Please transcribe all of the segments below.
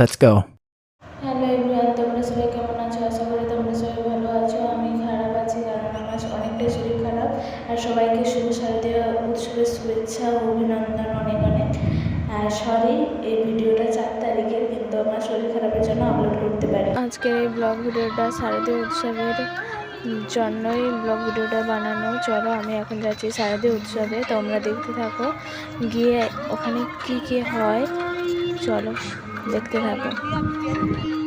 Let's go. Hello everyone তোমরা সবাই কেমন আছো? আশা করি তোমরা সবাই ভালো আছো। আমি খারাপ আছি কারণ আমার অনেকটাই শরীর খারাপ। আর সবাইকে শুভ শারদীয় উৎসবের শুভেচ্ছা ও অভিনন্দন অনেক অনেক। আর সরি এই ভিডিওটা চার তারিখের কিন্তু আমার শরীর খারাপের জন্য আপলোড করতে পারি আজকের এই ব্লগ ভিডিওটা শারদীয় উৎসবের জন্যই ব্লগ ভিডিওটা বানানো। চলো আমি এখন যাচ্ছি শারদীয় উৎসবে। তোমরা দেখতে থাকো। গিয়ে ওখানে কি কি হয়। চলো। দেখতে থাকো বনপ্রদায়িনী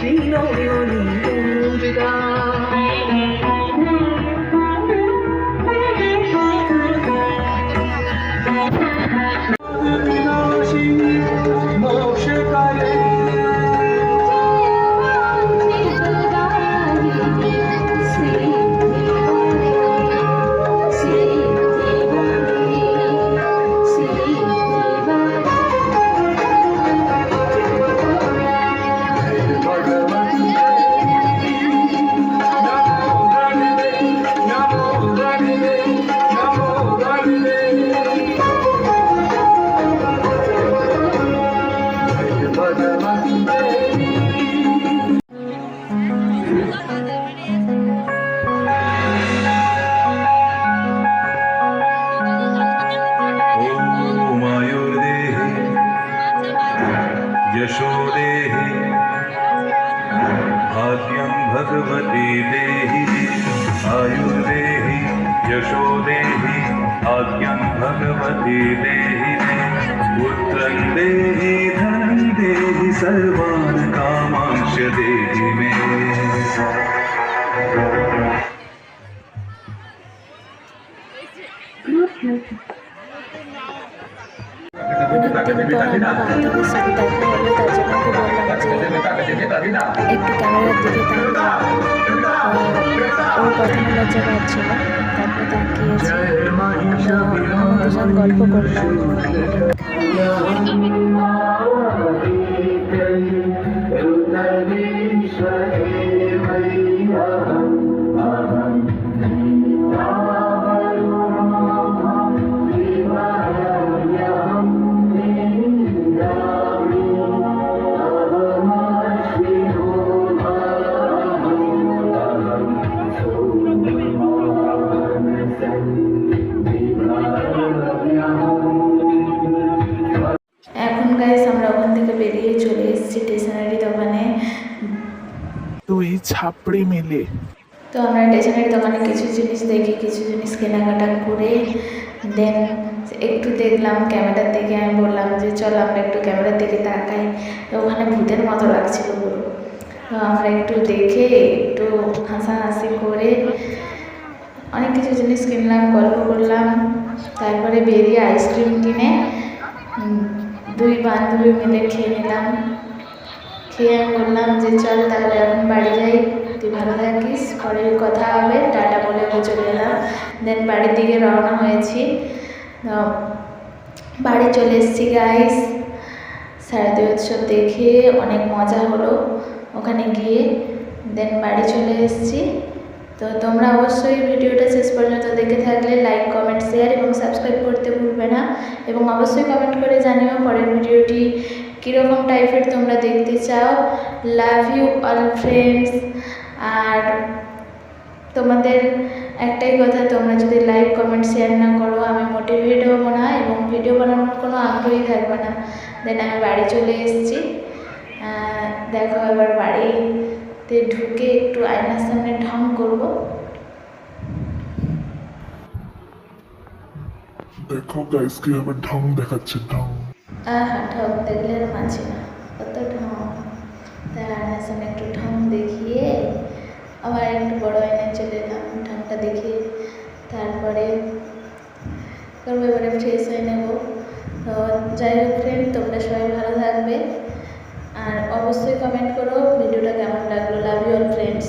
She knows you. यशोदेहि भाग्यं भगवती देहि। आयुर्देहि यशोदेहि भाग्यं भगवती देहि। पुत्रं देहि, धनं देहि, सर्वान् कामांश देहि मे। অনেকদিন পর আমার বান্ধবীর সাথে দেখা হলো তার জন্য ওকে বললাম যে একটু ক্যামেরার দিকে তাকা ও প্রথমে লজ্জা পাচ্ছিল তারপর তাকিয়েছে। তো আমি দুজন গল্প করলাম। এখন বেরিয়ে চলে এসেছি স্টেশনারি দোকানে। তুই ছাপড়ি মেলে। তো আমরা স্টেশনারি দোকানে কিছু জিনিস দেখি কিছু জিনিস কেনাকাটা করে দেন একটু দেখলাম ক্যামেরার দিকে আমি বললাম যে চল আমরা একটু ক্যামেরার দিকে তাকাই। তো ওখানে ভূতের মতো লাগছিল পুরো। তো আমরা একটু দেখে একটু হাসাহাসি করে অনেক কিছু জিনিস কিনলাম গল্প করলাম। তারপরে বেরিয়ে আইসক্রিম কিনে দুই বান্ধবী মিলে খেয়ে নিলাম। খেয়ে আমি বললাম যে, চল তাহলে এখন বাড়ি যাই। তুই ভালো থাকিস, পরে কথা হবে। টাটা বলে ওকে চলে এলাম। দেন বাড়ির দিকে রওনা হয়েছি। বাড়ি চলে এসেছি গাইস শারদীয় উৎসব দেখে অনেক মজা হলো ওখানে গিয়ে। দেন বাড়ি চলে এসেছি। তো তোমরা অবশ্যই ভিডিওটা শেষ পর্যন্ত দেখে থাকলে লাইক শেয়ার এবং সাবস্ক্রাইব করতে ভুলবে না এবং অবশ্যই কমেন্ট করে জানিও পরের ভিডিওটি কীরকম টাইপের তোমরা দেখতে চাও। লাভ ইউ অল ফ্রেন্ডস আর তোমাদের একটাই কথা, তোমরা যদি লাইক কমেন্ট শেয়ার না করো, আমি মোটিভেট হব না এবং ভিডিও বানানোর কোনো আগ্রহী থাকবে না। দেন আমি বাড়ি চলে এসেছি। দেখো এবার বাড়িতে ঢুকে একটু আয়নার সামনে ঢং করব। দেখো গাইস কীভাবে ঢং দেখাচ্ছে ঢং আহা ঢং দেখলে আর মাছি না কত ঢং তাই আয়নার একটু ঢং দেখিয়ে আবার একটু বড় আয়নায় চলে এলাম ঢংটা দেখিয়ে তারপরে করব এবারে ফ্রেশ হয়ে নেব তো যাই হোক ফ্রেন্ড তোমরা সবাই ভালো থাকবে আর অবশ্যই কমেন্ট করো, ভিডিওটা কেমন লাগল? লাভ ইউ অল ফ্রেন্ডস